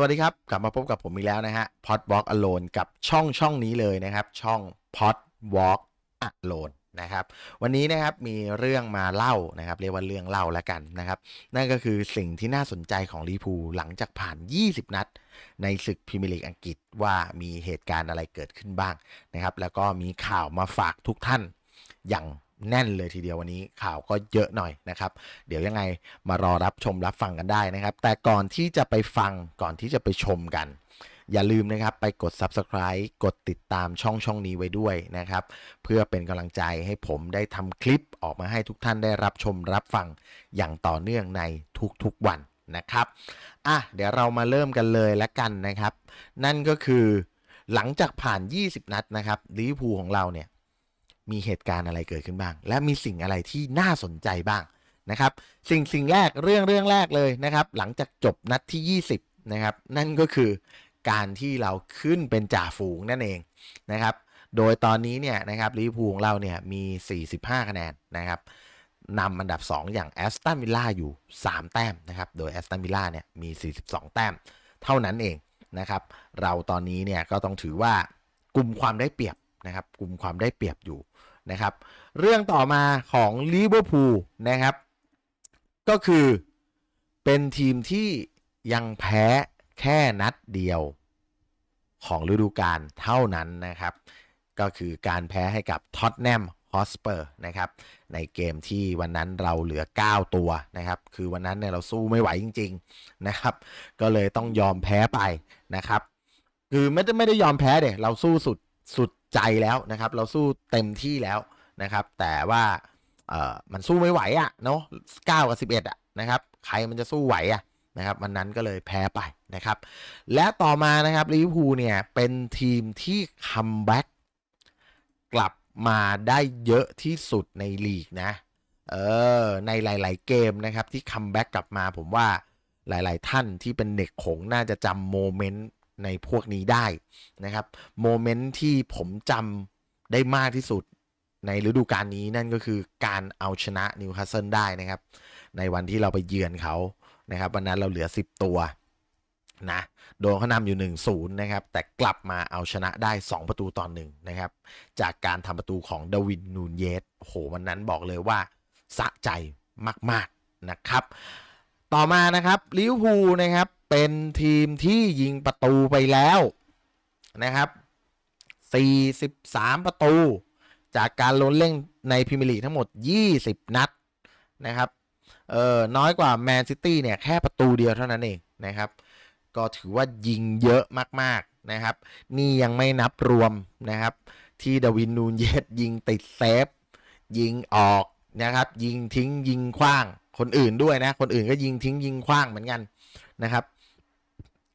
สวัสดีครับ กลับมาพบกับผมอีกแล้วนะฮะ Pod Walk Alone กับช่องช่องนี้เลยนะครับ ช่อง Pod Walk Alone นะครับ วันนี้นะครับมีเรื่องมาเล่านะครับ เรียกว่าเรื่องเล่าแล้วกันนะครับ นั่นก็คือสิ่งที่น่าสนใจของลิเวอร์พูลหลังจากผ่าน 20 นัด ในศึกพรีเมียร์ลีกอังกฤษว่ามีเหตุการณ์อะไรเกิดขึ้นบ้างนะครับ แล้วก็มีข่าวมาฝากทุกท่านอย่าง แน่นเลยทีเดียววันนี้ข่าวก็เยอะหน่อยนะครับ เดี๋ยวยังไงมารอรับชมรับฟังกันได้นะครับ แต่ก่อนที่จะไปฟังก่อนที่จะไปชมกัน อย่าลืมนะครับไปกด subscribe กดติดตามช่องช่องนี้ไว้ด้วยนะครับ เพื่อเป็นกำลังใจให้ผมได้ทำคลิปออกมาให้ทุกท่านได้รับชมรับฟังอย่างต่อเนื่องในทุกๆวันนะครับอะเดี๋ยวเรามาเริ่มกันเลยละกันนะครับ นั่นก็คือหลังจากผ่าน 20 นัดนะครับลิเวอร์พูลของเราเนี่ย มีเหตุการณ์อะไรเกิดขึ้นบ้าง และมีสิ่งอะไรที่น่าสนใจบ้างนะครับ สิ่งสิ่งแรกเรื่องเรื่องแรกเลยนะครับ หลังจากจบนัดที่ 20 นะครับ นั่นก็คือการที่เราขึ้นเป็นจ่าฝูงนั่นเองนะครับ โดยตอนนี้เนี่ยนะครับลิเวอร์พูลของเราเนี่ยมี 45 คะแนนนะครับนำอันดับ 2 อย่างแอสตันวิลล่าอยู่ 3 แต้มนะครับ โดยแอสตันวิลล่าเนี่ยมี 42 แต้ม เท่านั้นเองนะครับ เราตอนนี้เนี่ยก็ต้องถือว่ากลุ่มความได้เปรียบนะครับ กลุ่มความได้เปรียบอยู่ นะครับ เรื่องต่อมาของลิเวอร์พูลนะครับ ก็คือเป็นทีมที่ยังแพ้แค่นัดเดียวของฤดูกาลเท่านั้นนะครับ ก็คือการแพ้ให้กับท็อตแนมฮอสเปอร์นะครับในเกมที่วันนั้นเราเหลือ 9 ตัวนะครับ คือวันนั้นเนี่ยเราสู้ไม่ไหวจริง ๆนะครับ ก็เลยต้องยอมแพ้ไปนะครับ คือไม่ได้ไม่ได้ยอมแพ้เด็เราสู้สุดสุด ใจแล้วนะครับ เราสู้เต็มที่แล้วนะครับ แต่ว่าเออมันสู้ไม่ไหวอะ่ะเนาะเก้ากับสิบเอ็ดอะนะครับ ใครมันจะสู้ไหวอะนะครับวันนั้นก็เลยแพ้ไปนะครับ และต่อมานะครับลิเวอร์พูลเนี่ยเป็นทีมที่คัมแบ็กกลับมาได้เยอะที่สุดในลีกนะเออในหลาย ๆ เกมนะครับที่คัมแบ็กกลับมาผมว่าหลาย ๆ ท่านที่เป็นเด็กขงน่าจะจำโมเมนต์ ในพวกนี้ได้นะครับโมเมนต์ที่ผมจำได้มากที่สุดในฤดูกาลนี้นั่นก็คือการเอาชนะนิวคาสเซิลได้นะครับ ในวันที่เราไปเยือนเขานะครับวันนั้นเราเหลือ 10 ตัวนะโดนเขานำอยู่ 1-0 นะครับ แต่กลับมาเอาชนะได้ 2 ประตูต่อหนึ่งนะครับ จากการทำประตูของดวินนูนเยสโอ้โหวันนั้นบอกเลยว่า สะใจมาก ๆ นะครับ ต่อมานะครับลิเวอร์พูลนะครับ เป็นทีมที่ยิงประตูไปแล้วนะครับ 43 ประตู จากการลงเล่นในพรีเมียร์ลีกทั้งหมด 20 นัดนะครับ เออน้อยกว่าแมนซิตี้เนี่ย แค่ประตูเดียวเท่านั้นเองนะครับ ก็ถือว่ายิงเยอะมากๆนะครับ นี่ยังไม่นับรวมนะครับ ที่ดวินนูนเยสยิงติดเซฟ ยิงออกนะครับ ยิงทิ้งยิงคว้าง คนอื่นด้วยนะ คนอื่นก็ยิงทิ้งยิงคว้างเหมือนกันนะครับ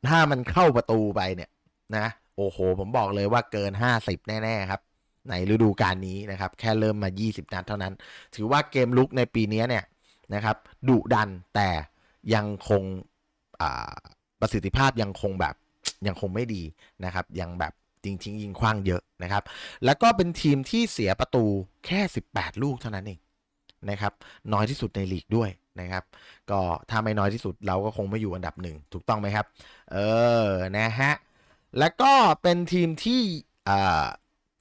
ถ้ามันเข้าประตูไปเนี่ยนะโอ้โห ผมบอกเลยว่าเกิน 50 แน่ๆครับ ในฤดูกาลนี้นะครับ แค่เริ่มมา 20 นัดเท่านั้น ถือว่าเกมลุกในปีนี้เนี่ยนะครับดุดันแต่ยังคงประสิทธิภาพยังคงแบบยังคงไม่ดีนะครับ ยังแบบจริงๆยิงคว้างเยอะนะครับ แล้วก็เป็นทีมที่เสียประตูแค่ 18 ลูกเท่านั้นเองนะครับ น้อยที่สุดในลีกด้วย นะครับ ก็ถ้าไม่น้อยที่สุดเราก็คงไม่อยู่อันดับหนึ่งถูกต้องไหมครับ เออ นะฮะ แล้วก็เป็นทีมที่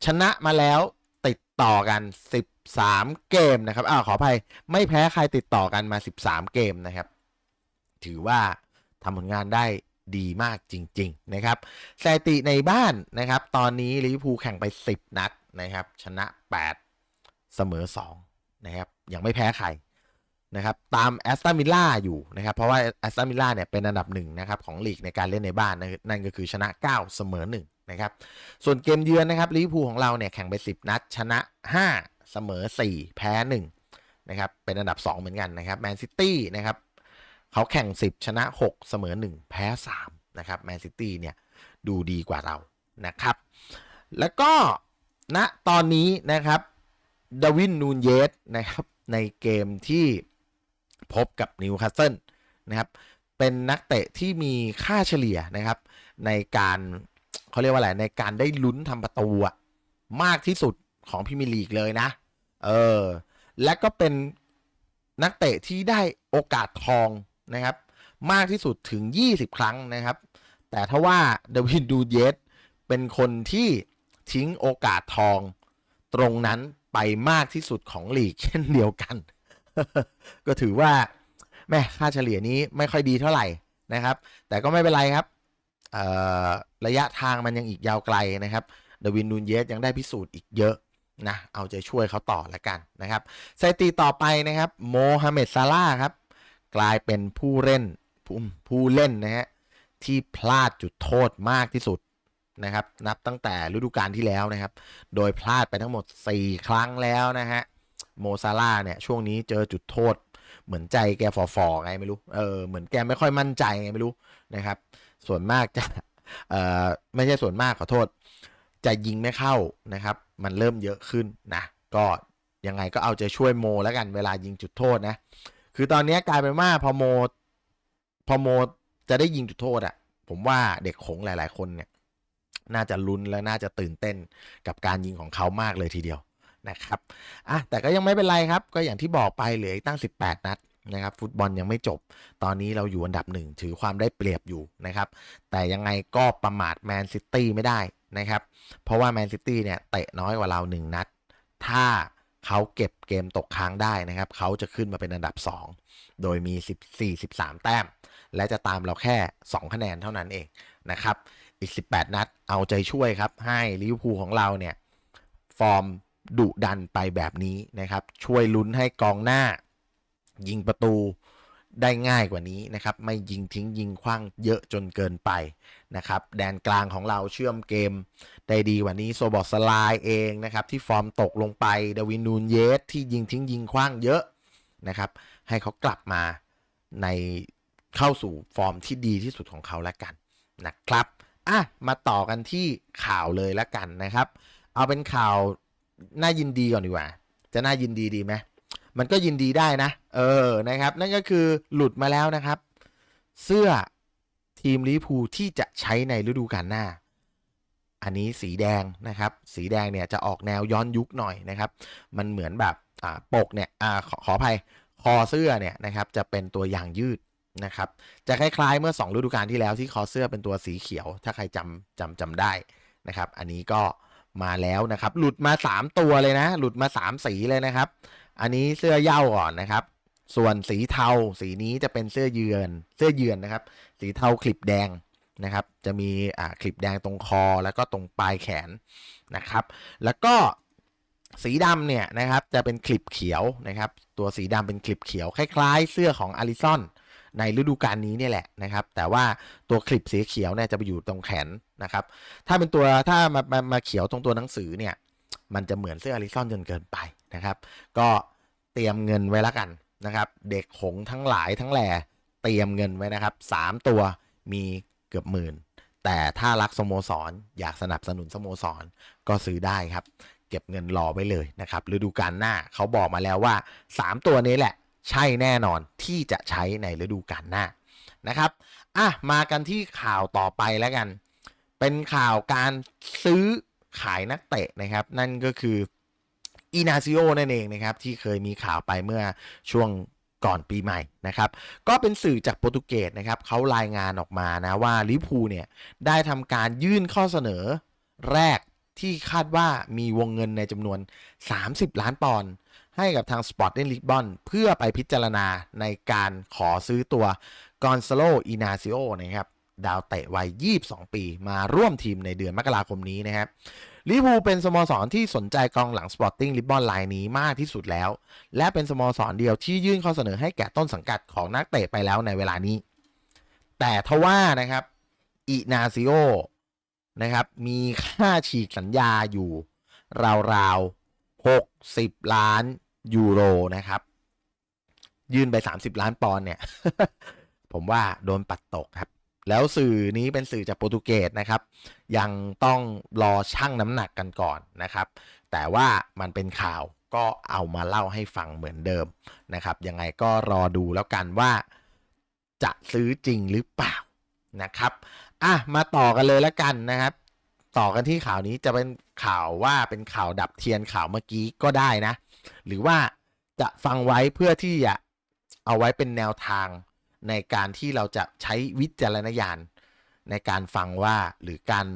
ชนะมาแล้วติดต่อกัน 13 เกมนะครับอ้าวขออภัยไม่แพ้ใครติดต่อกันมา 13 เกมนะครับ ถือว่าทำผลงานได้ดีมากจริง ๆ นะครับสถิติในบ้านนะครับ ตอนนี้ลิเวอร์พูลแข่งไป 10 นัดนะครับ ชนะ 8 เสมอ 2 นะครับ ยังไม่แพ้ใคร นะครับตามแอสตันวิลล่าอยู่นะครับเพราะว่าแอสตันวิลล่าเนี่ยเป็นอันดับหนึ่งนะครับของลีกในการเล่นในบ้านนั่นก็คือชนะ 9 เสมอ1นะครับส่วนเกมเยือนนะครับลิเวอร์พูลของเราเนี่ยแข่งไป 10 นัด ชนะ 5 เสมอ 4 แพ้1นะครับเป็นอันดับ 2 เหมือนกันนะครับแมนซิตี้นะครับเขาแข่ง 10 ชนะ 6 เสมอ 1 แพ้3นะครับแมนซิตี้เนี่ยดูดีกว่าเรานะครับ แล้วก็ณนะตอนนี้นะครับดาวินนูนเยสนะครับในเกมที่ พบกับนิวคาสเซิลนะครับเป็นนักเตะที่มีค่าเฉลี่ยนะครับ ในการเขาเรียกว่าอะไรในการได้ลุ้นทำประตูมากที่สุดของพิมีลีกเลยนะ เออ และก็เป็นนักเตะที่ได้โอกาสทองนะครับ มากที่สุดถึง 20 ครั้งนะครับ แต่ถ้าว่าเดวินดูเยสเป็นคนที่ทิ้งโอกาสทอง ตรงนั้นไปมากที่สุดของลีกเช่นเดียวกัน ก็ถือว่าแม่ค่าเฉลี่ยนี้ไม่ค่อยดีเท่าไหร่นะครับ แต่ก็ไม่เป็นไรครับระยะทางมันยังอีกยาวไกลนะครับเดวินนูนเยสยังได้พิสูจน์อีกเยอะนะเอาใจช่วยเขาต่อละกันนะครับสถิติต่อไปนะครับโมฮัมเหม็ดซาลาครับกลายเป็นผู้เล่นผู้ผู้เล่นนะฮะที่พลาดจุดโทษมากที่สุดนะครับ นับตั้งแต่ฤดูกาลที่แล้วนะครับ โดยพลาดไปทั้งหมด 4 ครั้งแล้วนะฮะ โมซาลาเนี่ยช่วงนี้เจอจุดโทษ เหมือนใจแกฝ่อๆไงไม่รู้เออเหมือนแกไม่ค่อยมั่นใจไงไม่รู้นะครับ ส่วนมากจะเออไม่ใช่ส่วนมากขอโทษ จะยิงไม่เข้านะครับ มันเริ่มเยอะขึ้นนะก็ยังไงก็เอาใจช่วยโมแล้วกันเวลายิงจุดโทษนะ คือตอนนี้กลายเป็นว่าพอโมพอโมจะได้ยิงจุดโทษอะ ผมว่าเด็กขงหลาย ๆ คนเนี่ย น่าจะลุ้นและน่าจะตื่นเต้นกับการยิงของเขามากเลยทีเดียว นะครับอะแต่ก็ยังไม่เป็นไรครับ ก็อย่างที่บอกไปเหลืออีกตั้ง 18 นัดนะครับฟุตบอลยังไม่จบ ตอนนี้เราอยู่อันดับหนึ่งถือความได้เปรียบอยู่นะครับ แต่ยังไงก็ประมาทแมนซิตี้ไม่ได้นะครับ เพราะว่าแมนซิตี้เนี่ยเตะน้อยกว่าเรา 1 นัด ถ้าเขาเก็บเกมตกค้างได้นะครับ เขาจะขึ้นมาเป็นอันดับ 2 โดยมี 14 13 แต้ม และจะตามเราแค่ 2 คะแนนเท่านั้นเองนะครับ อีก 18 นัดเอาใจช่วยครับ ให้ลิเวอร์พูลของเราเนี่ย ฟอร์ม ดุดันไปแบบนี้นะครับ ช่วยลุ้นให้กองหน้า ยิงประตูได้ง่ายกว่านี้นะครับ ไม่ยิงทิ้งยิงคว้างเยอะจนเกินไปนะครับ แดนกลางของเราเชื่อมเกม ได้ดีกว่านี้โซบอสลายเองนะครับ ที่ฟอร์มตกลงไปดวินนูนเยสที่ยิงทิ้งยิงคว้างเยอะนะครับ ให้เขากลับมาในเข้าสู่ฟอร์มที่ดีที่สุดของเขาแล้วกันนะครับอะมาต่อกันที่ข่าวเลยแล้วกันนะครับ เอาเป็นข่าว น่ายินดีก่อนดีกว่า จะน่ายินดีดีไหมมันก็ยินดีได้นะ เออนะครับ นั่นก็คือหลุดมาแล้วนะครับ เสื้อทีมลิพูที่จะใช้ในฤดูกาลหน้า อันนี้สีแดงนะครับ สีแดงเนี่ยจะออกแนวย้อนยุคหน่อยนะครับ มันเหมือนแบบอ่าปกเนี่ยอ่าขอขออภัยคอเสื้อเนี่ยนะครับจะเป็นตัวยางยืดนะครับ จะคล้ายๆเมื่อ 2 ฤดูกาลที่แล้วที่คอเสื้อเป็นตัวสีเขียว ถ้าใครจำจำจำได้นะครับ อันนี้ก็ มาแล้วนะครับ หลุดมา 3 ตัวเลยนะ หลุดมา 3 สีเลยนะครับ อันนี้เสื้อเย้าก่อนนะครับ ส่วนสีเทาสีนี้จะเป็นเสื้อเยือนเสื้อเยือนนะครับ สีเทาคลิปแดงนะครับ จะมีอ่าคลิปแดงตรงคอแล้วก็ตรงปลายแขนนะครับ แล้วก็สีดำเนี่ยนะครับจะเป็นคลิปเขียวนะครับ ตัวสีดำเป็นคลิปเขียวคล้าย ๆ เสื้อของอาริซอนในฤดูกาลนี้เนี่ยแหละนะครับ แต่ว่าตัวคลิปสีเขียวเนี่ยจะไปอยู่ตรงแขน นะครับ ถ้าเป็นตัวถ้ามามามาเขียวตรงตัวหนังสือเนี่ยมันจะเหมือนเสื้ออาริซอนจนเกินไปนะครับ ก็เตรียมเงินไว้ล้วกันนะครับ เด็กหงทั้งหลายทั้งแหล่เตรียมเงินไว้นะครับสามตัวมีเกือบหมื่น แต่ถ้ารักสโมสรอยากสนับสนุนสโมสรก็ซื้อได้ครับ เก็บเงินรอไว้เลยนะครับฤดูกาลหน้าเขาบอกมาแล้วว่า 3 ตัวนี้แหละ ใช่แน่นอนที่จะใช้ในฤดูกาลหน้านะครับอะมากันที่ข่าวต่อไปแล้วกัน เป็นข่าวการซื้อขายนักเตะนะครับ นั่นก็คืออีนาซิโอนั่นเองนะครับ ที่เคยมีข่าวไปเมื่อช่วงก่อนปีใหม่นะครับ ก็เป็นสื่อจากโปรตุเกสนะครับเขารายงานออกมานะว่าลิพูเนี่ยได้ทำการยื่นข้อเสนอแรกที่คาดว่ามีวงเงินในจำนวน 30 ล้านปอนด์ให้กับทาง Sporting Lisbon เพื่อไปพิจารณาในการขอซื้อตัวกอนซาโลอินาซิโอนะครับ ดาวเตะวัย 22 ปี มาร่วมทีมในเดือนมกราคมนี้นะครับลิเวอร์พูลเป็นสโมสรที่สนใจกองหลัง Sporting Lisbon รายนี้มากที่สุดแล้ว และเป็นสโมสรเดียวที่ยื่นข้อเสนอให้แก่ต้นสังกัดของนักเตะไปแล้วในเวลานี้ แต่ทว่านะครับอินาซิโอนะครับมีค่าฉีกสัญญาอยู่ ราวๆ 60 ล้านยูโรนะครับ ยื่นไป 30 ล้านปอนด์เนี่ย ผมว่าโดนปัดตกครับ แล้วสื่อนี้เป็นสื่อจากโปรตุเกสนะครับ ยังต้องรอชั่งน้ำหนักกันก่อนนะครับ แต่ว่ามันเป็นข่าวก็เอามาเล่าให้ฟังเหมือนเดิมนะครับ ยังไงก็รอดูแล้วกันว่าจะซื้อจริงหรือเปล่านะครับอะมาต่อกันเลยแล้วกันนะครับ ต่อกันที่ข่าวนี้จะเป็นข่าวว่าเป็นข่าวดับเทียนข่าวเมื่อกี้ก็ได้นะ หรือว่าจะฟังไว้เพื่อที่จะเอาไว้เป็นแนวทาง ในการที่เราจะใช้วิจารณญาณในการฟังว่าหรือการ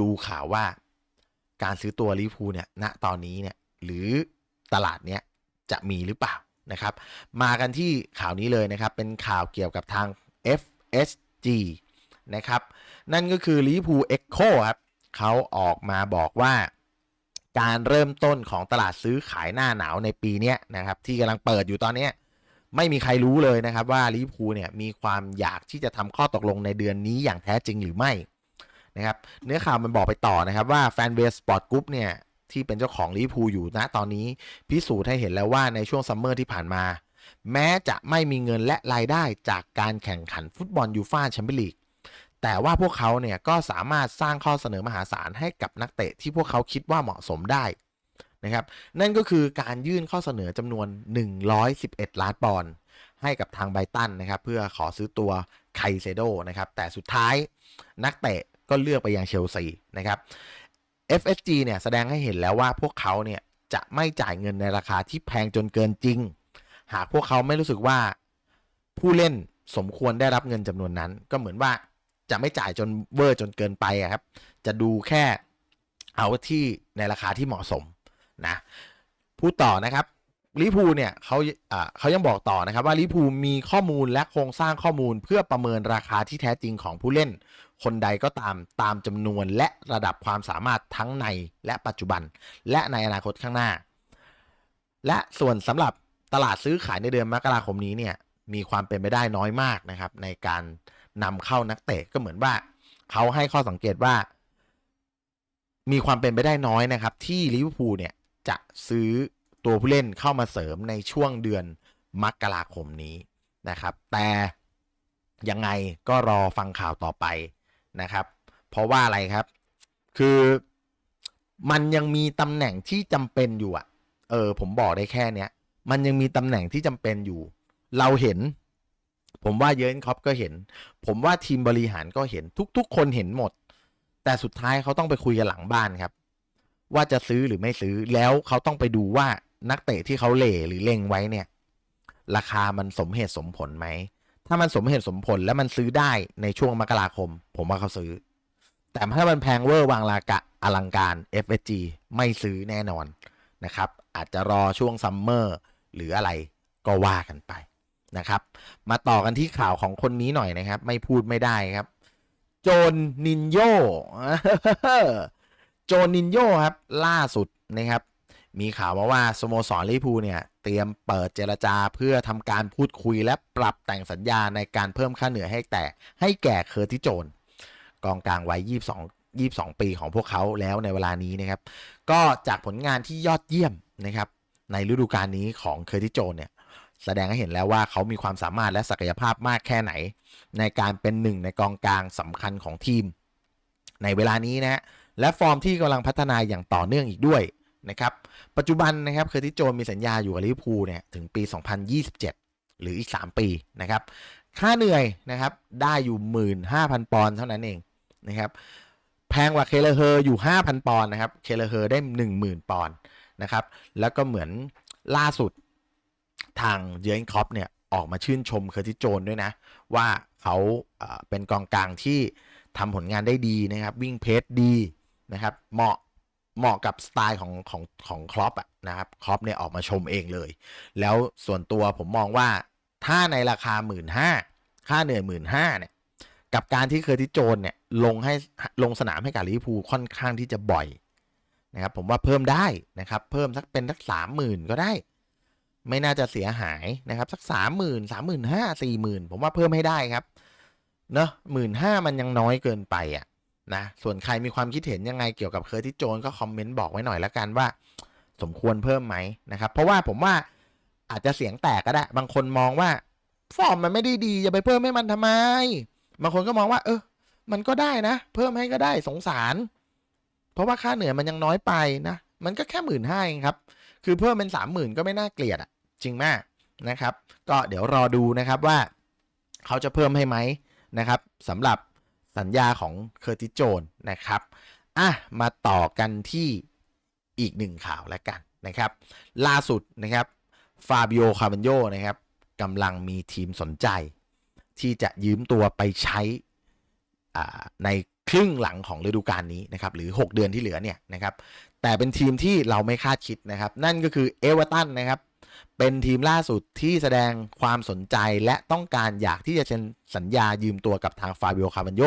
ดูข่าวว่า การซื้อตัวลิพูเนี่ยณตอนนี้เนี่ยหรือตลาดเนี้ยจะมีหรือเปล่านะครับ มากันที่ข่าวนี้เลยนะครับ เป็นข่าวเกี่ยวกับทาง FSG นะครับ นั่นก็คือลิพูเอ็กโคครับเขาออกมาบอกว่าการเริ่มต้นของตลาดซื้อขายหน้าหนาวในปีนี้นะครับ ที่กำลังเปิดอยู่ตอนนี้ ไม่มีใครรู้เลยนะครับว่าลิเวอร์พูลเนี่ยมีความอยากที่จะทำข้อตกลงในเดือนนี้อย่างแท้จริงหรือไม่นะครับเนื้อข่าวมันบอกไปต่อนะครับว่าแฟนเบสสปอร์ตกรุ๊ปเนี่ยที่เป็นเจ้าของลิเวอร์พูลอยู่ณตอนนี้พิสูจน์ให้เห็นแล้วว่าในช่วงซัมเมอร์ที่ผ่านมา แม้จะไม่มีเงินและรายได้จากการแข่งขันฟุตบอลยูฟ่าแชมเปี้ยนลีกแต่ว่าพวกเขาเนี่ยก็สามารถสร้างข้อเสนอมหาศาลให้กับนักเตะที่พวกเขาคิดว่าเหมาะสมได้ นะครับ นั่นก็คือการยื่นข้อเสนอจำนวน 111 ล้านปอนด์ให้กับทางไบตันนะครับ เพื่อขอซื้อตัวไคเซโดนะครับ แต่สุดท้ายนักเตะก็เลือกไปยังเชลซีนะครับ FSG เนี่ยแสดงให้เห็นแล้วว่าพวกเขาเนี่ยจะไม่จ่ายเงินในราคาที่แพงจนเกินจริง หากพวกเขาไม่รู้สึกว่าผู้เล่นสมควรได้รับเงินจำนวนนั้น ก็เหมือนว่าจะไม่จ่ายจนเวอร์จนเกินไปครับ จะดูแค่เอาที่ในราคาที่เหมาะสม นะพูดต่อนะครับลิพูเนี่ยเขาอ่าเขายังบอกต่อนะครับว่าลิพูมีข้อมูลและโครงสร้างข้อมูลเพื่อประเมินราคาที่แท้จริงของผู้เล่น คนใดก็ตามตามจำนวนและระดับความสามารถทั้งในและปัจจุบัน และในอนาคตข้างหน้า และส่วนสำหรับตลาดซื้อขายในเดือนมกราคมนี้เนี่ยมีความเป็นไปได้น้อยมากนะครับ ในการนำเข้านักเตะก็เหมือนว่าเขาให้ข้อสังเกตว่า มีความเป็นไปได้น้อยนะครับ ที่ลิเวอร์พูลเนี่ย จะซื้อตัวผู้เล่นเข้ามาเสริมในช่วงเดือนมกราคมนี้นะครับ แต่ยังไงก็รอฟังข่าวต่อไปนะครับ เพราะว่าอะไรครับ คือมันยังมีตำแหน่งที่จำเป็นอยู่อะเออ ผมบอกได้แค่เนี้ย มันยังมีตำแหน่งที่จำเป็นอยู่ เราเห็น ผมว่าเยนคอปก็เห็น ผมว่าทีมบริหารก็เห็นทุก ๆ คนเห็นหมด แต่สุดท้ายเขาต้องไปคุยกันหลังบ้านครับ ว่าจะซื้อหรือไม่ซื้อแล้วเขาต้องไปดูว่านักเตะที่เขาเหล่หรือเล็งไว้เนี่ย ราคามันสมเหตุสมผลไหม ถ้ามันสมเหตุสมผลและมันซื้อได้ในช่วงมกราคม ผมว่าเขาซื้อ แต่ถ้ามันแพงเวอร์วางรากะอลังการ FSG ไม่ซื้อแน่นอนนะครับ อาจจะรอช่วงซัมเมอร์หรืออะไรก็ว่ากันไปนะครับ มาต่อกันที่ข่าวของคนนี้หน่อยนะครับ ไม่พูดไม่ได้ครับ โจนนินโย โจนินโยครับล่าสุดนะครับ มีข่าวมาว่าสโมสรลิพูเนี่ยเตรียมเปิดเจรจาเพื่อทำการพูดคุยและปรับแต่งสัญญาในการเพิ่มค่าเหนื่อยให้แต่ให้แก่เคอร์ติโจนกองกลางวัย 22 22 ปีของพวกเขาแล้วในเวลานี้นะครับ ก็จากผลงานที่ยอดเยี่ยมนะครับในฤดูกาลนี้ของเคอร์ติโจนเนี่ยแสดงให้เห็นแล้วว่าเขามีความสามารถและศักยภาพมากแค่ไหน ในการเป็นหนึ่งในกองกลางสำคัญของทีม ในเวลานี้นะฮะ และฟอร์มที่กำลังพัฒนาอย่างต่อเนื่องอีกด้วยนะครับ ปัจจุบันนะครับเคอร์ติสโจนมีสัญญาอยู่กับลิเวอร์พูลเนี่ยถึงปี 2027 หรืออีก 3 ปีนะครับ ค่าเหนื่อยนะครับได้อยู่ 15,000 ปอนด์เท่านั้นเองนะครับ แพงกว่าเคเลเฮอร์อยู่ 5,000 ปอนด์นะครับ เคเลเฮอร์ได้ 10,000 ปอนด์นะครับ แล้วก็เหมือนล่าสุดทางเยอร์นคอปเนี่ยออกมาชื่นชมเคอร์ติสโจนด้วยนะ ว่าเขาเอ่อเป็นกองกลางที่ทำผลงานได้ดีนะครับ วิ่งเพสดี นะครับ เหมาะเหมาะกับสไตล์ของของของครอปอะนะครับครอปเนี่ยออกมาชมเองเลย แล้วส่วนตัวผมมองว่าถ้าในราคาหมื่นห้าค่าเหนื่อยหมื่นห้าเนี่ย กับการที่เคอร์ติสโจนเนี่ยลงให้ลงสนามให้กับลิเวอร์พูลค่อนข้างที่จะบ่อยนะครับ ผมว่าเพิ่มได้นะครับ เพิ่มสักเป็นสักสามหมื่นก็ได้ ไม่น่าจะเสียหายนะครับ สักสามหมื่นสามหมื่นห้าสี่หมื่นผมว่าเพิ่มให้ได้ครับเนอะหมื่นห้ามันยังน้อยเกินไปอะ นะส่วนใครมีความคิดเห็นยังไงเกี่ยวกับเคอร์ติโจนก็คอมเมนต์บอกไว้หน่อยละกันว่า สมควรเพิ่มไหมนะครับ เพราะว่าผมว่าอาจจะเสียงแตกก็ได้ บางคนมองว่า ฟอร์มมันไม่ได้ดีจะไปเพิ่มให้มันทำไม บางคนก็มองว่า เออ มันก็ได้นะ เพิ่มให้ก็ได้สงสาร เพราะว่าค่าเหนื่อยมันยังน้อยไปนะ มันก็แค่หมื่นห้าเองครับ คือเพิ่มเป็นสามหมื่นก็ไม่น่าเกลียดอะจริงมากนะครับ ก็เดี๋ยวรอดูนะครับว่า เขาจะเพิ่มให้ไหมนะครับสำหรับ สัญญาของเคอร์ติโจนนะครับอะมาต่อกันที่อีกหนึ่งข่าวแล้วกันนะครับ ล่าสุดนะครับฟาบิโอคาร์บันโยนะครับกำลังมีทีมสนใจ ที่จะยืมตัวไปใช้ในครึ่งหลังของฤดูกาลนี้นะครับ หรือ 6 เดือนที่เหลือเนี่ยนะครับ แต่เป็นทีมที่เราไม่คาดคิดนะครับ นั่นก็คือเอเวอร์ตันนะครับ เป็นทีมล่าสุดที่แสดงความสนใจและต้องการอยากที่จะเซ็นสัญญายืมตัวกับทางฟาบิโอคาบันโย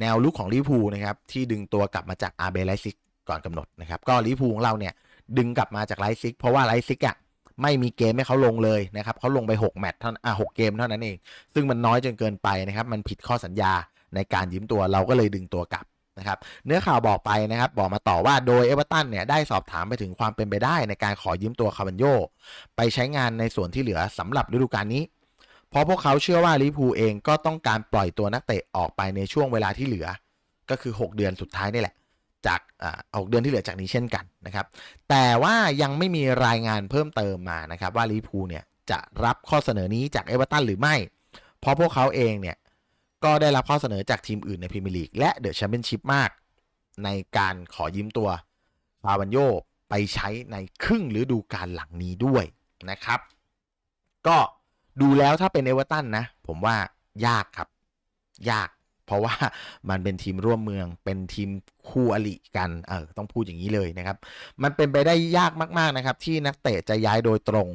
แนวลุกของลิพูนะครับ ที่ดึงตัวกลับมาจากอาเบไลซิกก่อนกำหนดนะครับ ก็ลิพูของเราเนี่ย ดึงกลับมาจากไลซิกเพราะว่าไลซิกอะไม่มีเกมให้เขาลงเลยนะครับเขาลงไป 6 แมตช์เท่าอะหกเกมเท่านั้นเอง ซึ่งมันน้อยจนเกินไปนะครับ มันผิดข้อสัญญาในการยืมตัวเราก็เลยดึงตัวกลับ นะครับเนื้อข่าวบอกไปนะครับ บอกมาต่อว่าโดยเอเวอร์ตันเนี่ยได้สอบถามไปถึงความเป็นไปได้ในการขอยืมตัวคาร์บันโยไปใช้งานในส่วนที่เหลือสำหรับฤดูกาลนี้ เพราะพวกเขาเชื่อว่าลิเวอร์พูเองก็ต้องการปล่อยตัวนักเตะออกไปในช่วงเวลาที่เหลือ ก็คือ 6 เดือนสุดท้ายนี่แหละ จากอ่าหกเดือนที่เหลือจากนี้เช่นกันนะครับ แต่ว่ายังไม่มีรายงานเพิ่มเติมมานะครับว่าลิเวอร์พูเนี่ยจะรับข้อเสนอนี้จากเอเวอร์ตันหรือไม่ เพราะพวกเขาเองเนี่ย ก็ได้รับข้อเสนอจากทีมอื่นในพรีเมียร์ลีกและเดอะแชมเปี้ยนชิพมาก ในการขอยืมตัวฟาวันโยไปใช้ในครึ่งฤดูกาลหลังนี้ด้วยนะครับ ก็ดูแล้วถ้าเป็นเอเวอร์ตันนะ ผมว่ายากครับ ยาก เพราะว่ามันเป็นทีมร่วมเมืองเป็นทีมคู่อริกันเออต้องพูดอย่างนี้เลยนะครับ มันเป็นไปได้ยากมาก ๆนะครับ ที่นักเตะจะย้ายโดยตรง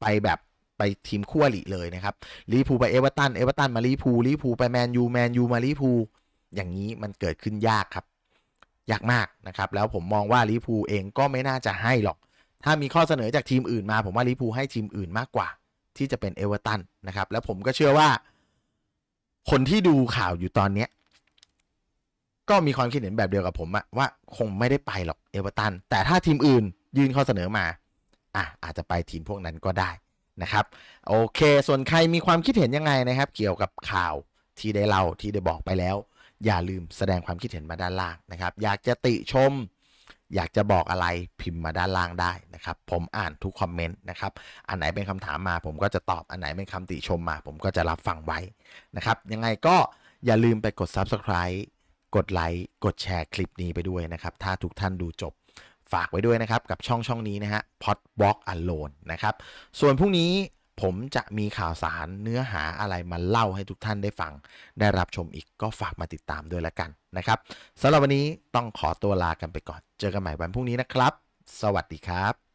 ไปแบบ ไปทีมคู่อริเลยนะครับลิพูไปเอเวอร์ตันเอเวอร์ตันมาลิพูลิพูไปแมนยูแมนยูมาลิพูอย่างนี้มันเกิดขึ้นยากครับ ยากมากนะครับ แล้วผมมองว่าลิพูเองก็ไม่น่าจะให้หรอก ถ้ามีข้อเสนอจากทีมอื่นมา ผมว่าลิพูให้ทีมอื่นมากกว่า ที่จะเป็นเอเวอร์ตันนะครับ แล้วผมก็เชื่อว่า คนที่ดูข่าวอยู่ตอนเนี้ยก็มีความคิดเห็นแบบเดียวกับผมอะว่าคงไม่ได้ไปหรอกเอเวอร์ตันแต่ถ้าทีมอื่นยื่นข้อเสนอมาอะอาจจะไปทีมพวกนั้นก็ได้ นะครับโอเค ส่วนใครมีความคิดเห็นยังไงนะครับ เกี่ยวกับข่าวที่ได้เล่าที่ได้บอกไปแล้ว อย่าลืมแสดงความคิดเห็นมาด้านล่างนะครับ อยากจะติชม อยากจะบอกอะไรพิมพ์มาด้านล่างได้นะครับ ผมอ่านทุกคอมเมนต์นะครับ อันไหนเป็นคำถามมา ผมก็จะตอบอันไหนเป็นคำติชมมา ผมก็จะรับฟังไว้นะครับ ยังไงก็อย่าลืมไปกด Subscribe กดไลค์กดแชร์คลิปนี้ไปด้วยนะครับ ถ้าทุกท่านดูจบ ฝากไว้ด้วยนะครับ กับช่องช่องนี้นะฮะ Podwalk Alone นะครับ ส่วนพรุ่งนี้ผมจะมีข่าวสารเนื้อหาอะไรมาเล่าให้ทุกท่านได้ฟัง ได้รับชมอีกก็ฝากมาติดตามด้วยละกันนะครับสำหรับวันนี้ต้องขอตัวลากันไปก่อน เจอกันใหม่วันพรุ่งนี้นะครับ สวัสดีครับ